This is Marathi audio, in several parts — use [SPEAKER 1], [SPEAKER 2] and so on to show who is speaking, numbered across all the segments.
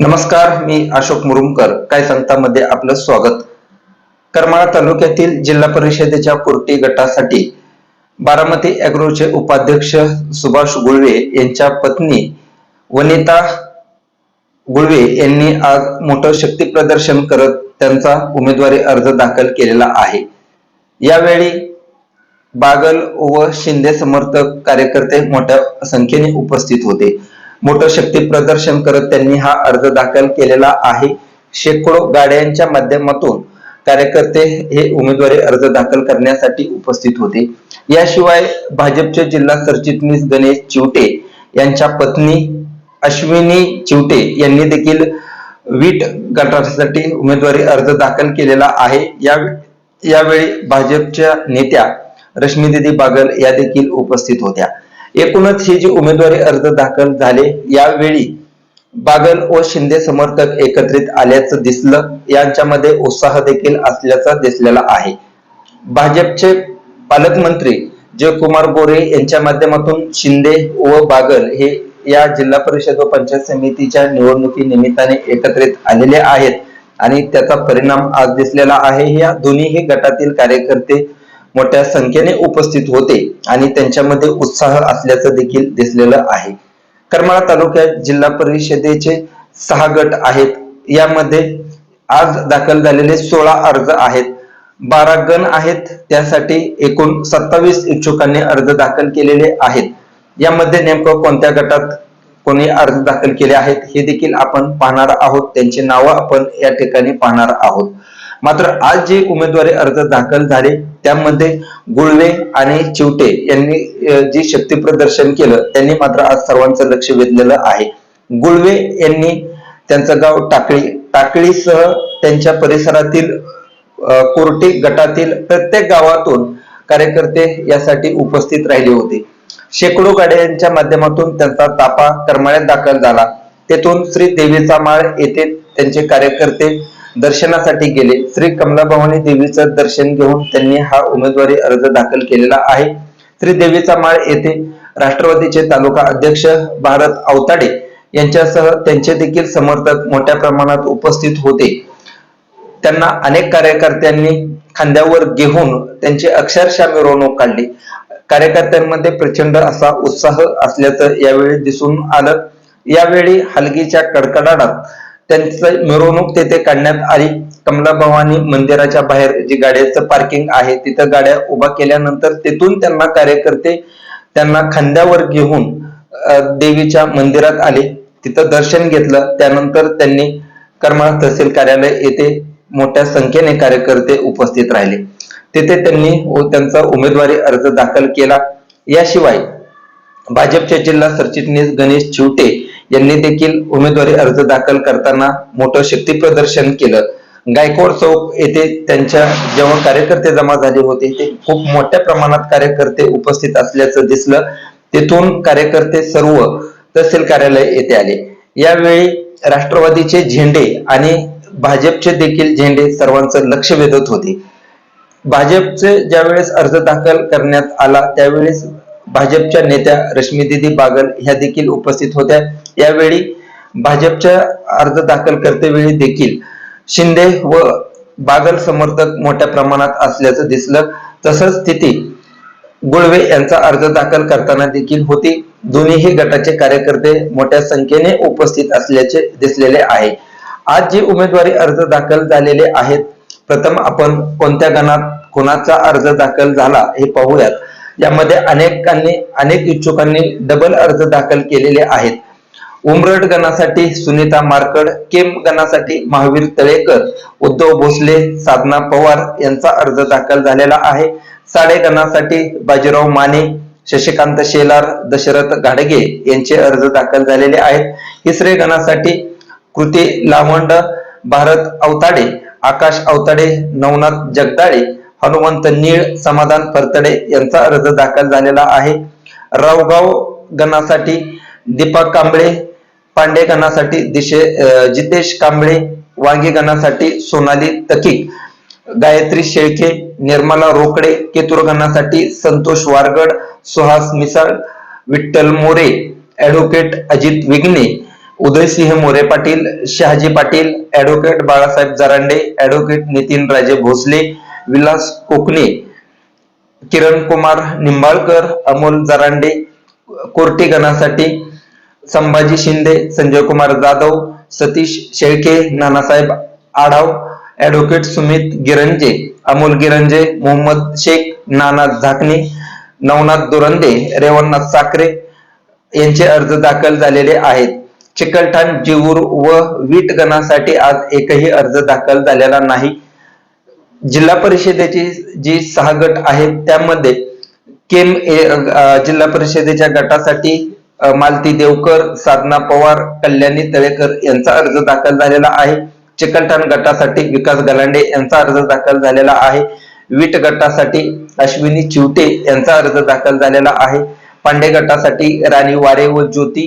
[SPEAKER 1] नमस्कार मी अशोक मुरुमकर. काय सांगतामध्ये आपलं स्वागत. करमाळा तालुक्यातील जिल्हा परिषदेच्या कुर्टी गटासाठी बारामती अॅग्रोचे उपाध्यक्ष सुभाष गुळवे यांच्या पत्नी वनिता गुळवे यांनी आज मोठं शक्ती प्रदर्शन करत त्यांचा उमेदवारी अर्ज दाखल केलेला आहे. यावेळी बागल व शिंदे समर्थक कार्यकर्ते मोठ्या संख्येने उपस्थित होते. मोठं शक्ती प्रदर्शन करत त्यांनी हा अर्ज दाखल केलेला आहे. शेकडो गाड्यांच्या माध्यमातून कार्यकर्ते हे उमेदवारी अर्ज दाखल करण्यासाठी उपस्थित होते. याशिवाय भाजपचे जिल्हा सरचिटणीस गणेश चिवटे यांच्या पत्नी अश्विनी चिवटे यांनी देखील वीट गटासाठी उमेदवारी अर्ज दाखल केलेला आहे. या यावेळी भाजपच्या नेत्या रश्मीदिदी बागल या देखील उपस्थित होत्या. एकूणच ही जी उमेदवारी अर्ज दाखल झाले यावेळी बागल व शिंदे समर्थक एकत्रित आल्याचं दिसलं. यांच्यामध्ये उत्साह देखील असल्याचा दिसलेला आहे. भाजपचे पालकमंत्री जयकुमार गोरे यांच्या माध्यमातून शिंदे व बागल हे या जिल्हा परिषद व पंचायत समितीच्या निवडणुकी निमित्ताने एकत्रित आलेले आहेत आणि त्याचा परिणाम आज दिसलेला आहे. या दोन्हीही गटातील कार्यकर्ते मोठ्या संख्येने उपस्थित होते आणि त्यांच्यामध्ये उत्साह असल्याचं देखील दिसलेलं आहे. करमाळा तालुक्यात जिल्हा परिषदेचे सहा गट आहेत. यामध्ये आज दाखल झालेले सोळा अर्ज आहेत. बारा गण आहेत. त्यासाठी एकूण सत्तावीस इच्छुकांनी अर्ज दाखल केलेले आहेत. यामध्ये नेमकं कोणत्या गटात कोणी अर्ज दाखल केले आहेत हे देखील आपण पाहणार आहोत. त्यांची नावं आपण या ठिकाणी पाहणार आहोत. मात्र आज जे उमेदवारी अर्ज दाखल झाले त्यामध्ये गुळवे आणि चिवटे यांनी जे शक्ती प्रदर्शन केलं त्यांनी मात्र आज सर्वांचं लक्ष वेधलेलं आहे. गुळवे यांनी त्यांचं गाव टाकळी टाकळीसह त्यांच्या परिसरातील कोर्टी गटातील प्रत्येक गावातून कार्यकर्ते यासाठी उपस्थित राहिले होते. शेकडो गाड्यांच्या माध्यमातून त्यांचा तापा करमाळ्यात दाखल झाला. तेथून श्री देवीचा माळ येथे त्यांचे कार्यकर्ते दर्शनासाठी गेले. श्री कमलाभवानी देवीचं दर्शन घेऊन त्यांनी हा उमेदवारी अर्ज दाखल केलेला आहे. श्री देवीचा माळ येथे राष्ट्रवादीचे तालुका अध्यक्ष भारत अवताडे यांच्यासह त्यांचे देखील समर्थक मोठ्या प्रमाणात उपस्थित होते. त्यांना अनेक कार्यकर्त्यांनी खांद्यावर घेऊन त्यांची अक्षरशः मिरवणूक काढली. कार्यकर्त्यांमध्ये प्रचंड असा उत्साह असल्याचं यावेळी दिसून आलं. यावेळी हलगीच्या कडकडाटात त्यांचं मिरवणूक तेथे काढण्यात आली. कमला भवानी मंदिराच्या बाहेर जी गाड्याचं पार्किंग आहे तिथं गाड्या उभा केल्यानंतर तिथून त्यांना कार्यकर्ते त्यांना खांद्यावर घेऊन देवीच्या मंदिरात आले. तिथं दर्शन घेतलं. त्यानंतर त्यांनी करमाळ तहसील कार्यालय येथे मोठ्या संख्येने कार्यकर्ते उपस्थित राहिले. तिथे त्यांनी त्यांचा उमेदवारी अर्ज दाखल केला. याशिवाय भाजपचे जिल्हा सरचिटणीस गणेश चिवटे यांनी देखील उमेदवारी अर्ज दाखल करताना मोठं शक्ती प्रदर्शन केलं. गायकवाड चौक येथे त्यांच्या जेव्हा कार्यकर्ते जमा झाले होते ते खूप मोठ्या प्रमाणात कार्यकर्ते उपस्थित असल्याचं दिसलं. तेथून कार्यकर्ते सर्व तहसील कार्यालय येथे आले. यावेळी राष्ट्रवादीचे झेंडे आणि भाजपचे देखील झेंडे सर्वांचं लक्ष वेधत होते. भाजपचे ज्यावेळेस अर्ज दाखल करण्यात आला त्यावेळेस भाजपच्या नेत्या रश्मीदिदी बागल ह्या देखील उपस्थित होत्या. यावेळी भाजपच्या अर्ज दाखल करतेवेळी देखील शिंदे व बागल समर्थक मोठ्या प्रमाणात असल्याचं दिसलं. तसंच स्थिती गुळवे यांचा अर्ज दाखल करताना देखील होती. दोन्हीही गटाचे कार्यकर्ते मोठ्या संख्येने उपस्थित असल्याचे दिसलेले आहे. आज जे उमेदवारी अर्ज दाखल झालेले आहेत प्रथम आपण कोणत्या गणात कोणाचा अर्ज दाखल झाला हे पाहूयात. यामध्ये अनेकांनी अनेक इच्छुकांनी डबल अर्ज दाखल केलेले आहेत. उमरड गणासाठी सुनीता मार्कड केम गणासाठी महावीर तळेकर उद्धव भोसले साधना पवार यांचा अर्ज दाखल झालेला आहे. साडे गणासाठी बाजीराव माने शशिकांत शेलार दशरथ घाडगे यांचे अर्ज दाखल झालेले आहेत. तिसरे गणासाठी कृती लावंड भारत अवताडे आकाश अवताडे नवनाथ जगदाळे हनुमंत नीळ समाधान परतडे यांचा अर्ज दाखल झालेला आहे. रावगाव गणासाठी दीपक कांबळे पांडे गणासाठी दिशे जितेश कांबळे वांगी गणासाठी Sonali Takik Gayatri Shelke Nirmala Rokade Ketur गणासाठी Santosh Wargad Suhas Misal Vitthal More advocate Ajit Vighne Udaysinh More Patil Shahaji Patil advocate Balasaheb Jarande advocate Nitin Raje Bhosale Vilas Kokane Kiran Kumar Nimbalkar Amol Jarande Korti गणासाठी Sambhaji Shinde Sanjay Kumar Jadhav Satish Shelke Nanasaheb Adhav advocate Sumit Giranje Amol Giranje Mohammed Shaikh Nana Zakane Navnath Durande Revannath Sakhare यांचे अर्ज दाखल झालेले आहेत. चिकलठाण जिवूर व वीट गणासाठी आज एकही अर्ज दाखल झालेला नाही. जिल्हा परिषदेची जी सहा गट आहेत त्यामध्ये केम ए- जिल्हा परिषदेच्या गटासाठी मालती देवकर साधना पवार कल्याणी तळेकर यांचा अर्ज दाखल झालेला आहे. चिकलठाण गटासाठी विकास गलांडे यांचा अर्ज दाखल झालेला आहे. वीट गटासाठी अश्विनी चिवटे यांचा अर्ज दाखल झालेला आहे. पांडे गटासाठी राणी वारे व ज्योती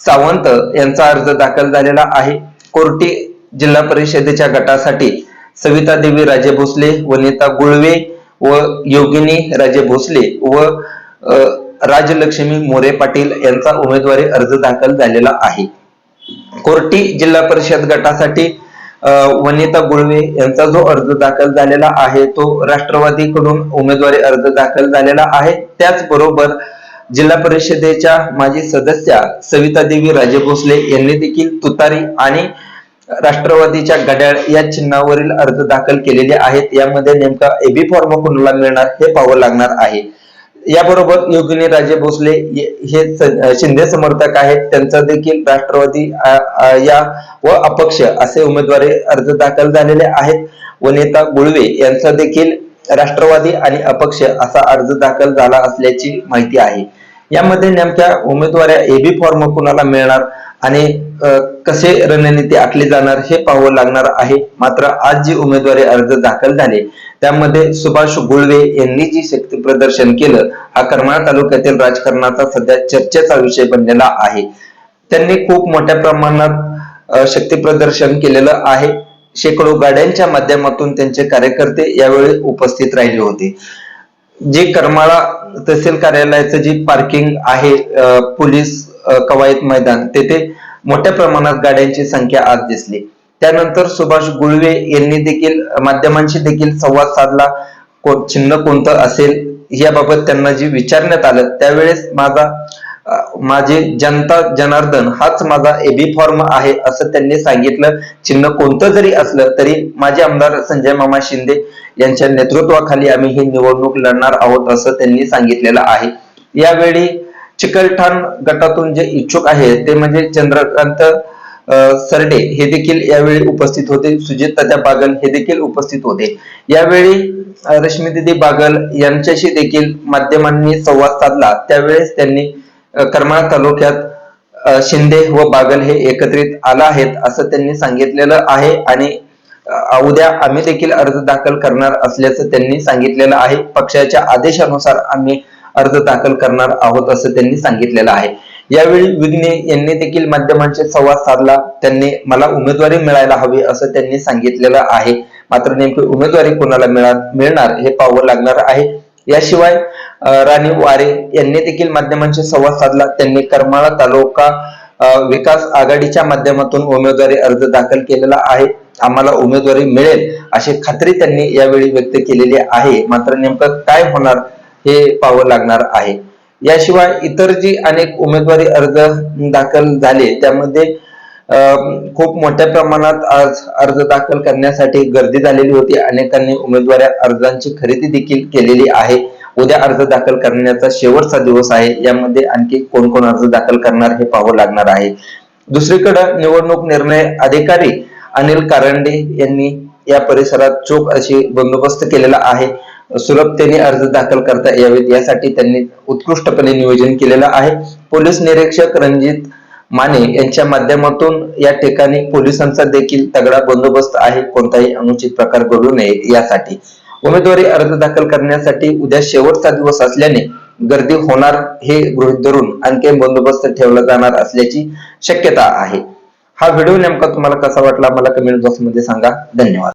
[SPEAKER 1] सावंत यांचा अर्ज दाखल झालेला आहे. कोर्टी जिल्हा परिषदेच्या गटासाठी सविता देवी राजे भोसले वनिता गुळवे व योगिनी राजे भोसले व राजलक्ष्मी मोरे पाटील यांचा उमेदवारी अर्ज दाखल झालेला आहे. कोर्टी जिल्हा परिषद गटासाठी वनिता गुळवे यांचा जो अर्ज दाखल झालेला आहे तो राष्ट्रवादीकडून उमेदवारी अर्ज दाखल झालेला आहे. त्याचबरोबर जिल्हा परिषदेच्या माजी सदस्या सविता देवी राजे भोसले यांनी देखील तुतारी आणि राष्ट्रवादीच्या घड्याळ या चिन्हावरील अर्ज दाखल केलेले आहेत. यामध्ये नेमका एबी फॉर्म कोणाला मिळणार हे पाहावं लागणार आहे. याबरोबर योगिनी राजे भोसले हे शिंदे समर्थक आहेत. त्यांचा देखील राष्ट्रवादी या व अपक्ष असे उमेदवारी अर्ज दाखल झालेले आहेत. वनिता गुळवे यांचा देखील राष्ट्रवादी आणि अपक्ष असा अर्ज दाखल झाला असल्याची माहिती आहे. यामध्ये नेमक्या उमेदवाऱ्या एबी फॉर्म कुणाला मिळणार आणि कसे रणनीती आखली जाणार हे पाहावं लागणार आहे. मात्र आज जी उमेदवारी अर्ज दाखल झाले त्यामध्ये सुभाष गुळवे यांनी जी शक्ती प्रदर्शन केलं हा करमाळा तालुक्यातील राजकारणाचा सध्या चर्चेचा विषय बनलेला आहे. त्यांनी खूप मोठ्या प्रमाणात शक्ती प्रदर्शन केलेलं आहे. शेकडो गाड्यांच्या माध्यमातून त्यांचे कार्यकर्ते यावेळी उपस्थित राहिले होते. जे करमाळा तहसील कार्यालयाचं जी पार्किंग आहे पोलीस कवायत मैदान. तेथे मोठ्या प्रमाणात गाड्यांची संख्या आज दिसली. त्यानंतर सुभाष गुळवे यांनी देखील माध्यमांशी देखील संवाद साधला. को- चिन्ह कोणतं असेल याबाबत त्यांना जे विचारण्यात आलं त्यावेळेस माझा माझे जनता जनार्दन हाच माझा एबी फॉर्म आहे असं त्यांनी सांगितलं. चिन्ह कोणतं जरी असलं तरी माझे आमदार संजय मामा शिंदे यांच्या नेतृत्वाखाली आम्ही ही निवडणूक लढणार आहोत असं त्यांनी सांगितलेलं आहे. यावेळी चिकलठाण गटातून जे इच्छुक आहेत ते म्हणजे चंद्रकांत सरडे हे देखील यावेळी उपस्थित होते. सुजित तात्या बागल हे देखील उपस्थित होते. यावेळी रश्मी रश्मीदिदी बागल यांच्याशी देखील माध्यमांनी संवाद साधला. त्यावेळेस त्यांनी करमाळा तालुक्यात शिंदे व बागल हे एकत्रित आला आहेत असं त्यांनी सांगितलेलं आहे आणि उद्या आम्ही देखील अर्ज दाखल करणार असल्याचं त्यांनी सांगितलेलं आहे. पक्षाच्या आदेशानुसार आम्ही अर्ज दाखल करणार आहोत असं त्यांनी सांगितलेलं आहे. यावेळी विघ्ने यांनी देखील माध्यमांशी संवाद साधला. त्यांनी मला उमेदवारी मिळायला हवी असं त्यांनी सांगितलेलं आहे. मात्र नेमकी उमेदवारी कोणाला मिळणार हे पाहावं लागणार आहे. याशिवाय राणी वारे यांनी देखील माध्यमांशी संवाद साधला. त्यांनी करमाळा तालुका विकास आघाडीच्या माध्यमातून उमेदवारी अर्ज दाखल केलेला आहे. आम्हाला उमेदवारी मिळेल अशी खात्री त्यांनी यावेळी व्यक्त केलेली आहे. मात्र नेमकं काय होणार हे पाहावं लागणार आहे. याशिवाय इतर जी अनेक उमेदवारी अर्ज दाखल झाले त्यामध्ये खूप मोठ्या प्रमाणात आज अर्ज दाखल करण्यासाठी गर्दी झालेली होती. अनेकांनी उमेदवार अर्जांची खरेदी देखील केलेली आहे. उद्या अर्ज दाखल करण्याचा शेवटचा दिवस आहे. यामध्ये आणखी कोण कोण अर्ज दाखल करणार हे पाहावं लागणार आहे. दुसरीकडे निवडणूक निर्णय अधिकारी अनिल कारंडे यांनी या परिसरात चोख अशी बंदोबस्त केलेला आहे. सुलभतेने अर्ज दाखल करता यावेत. यासाठी त्यांनी उत्कृष्टपणे नियोजन केलेलं आहे. पोलीस निरीक्षक रणजित माने यांच्या माध्यमातून या ठिकाणी पोलिसांचा देखील तगडा बंदोबस्त आहे. कोणताही अनुचित प्रकार घडू नये यासाठी. उमेदवारी अर्ज दाखल करण्यासाठी उद्या शेवटचा दिवस असल्याने गर्दी होणार हे गृहित धरून आणखी बंदोबस्त ठेवला जाणार असल्याची शक्यता आहे. हा व्हिडिओ नेमका तुम्हाला कसा वाटला? मला कमेंट बॉक्समध्ये सांगा. धन्यवाद.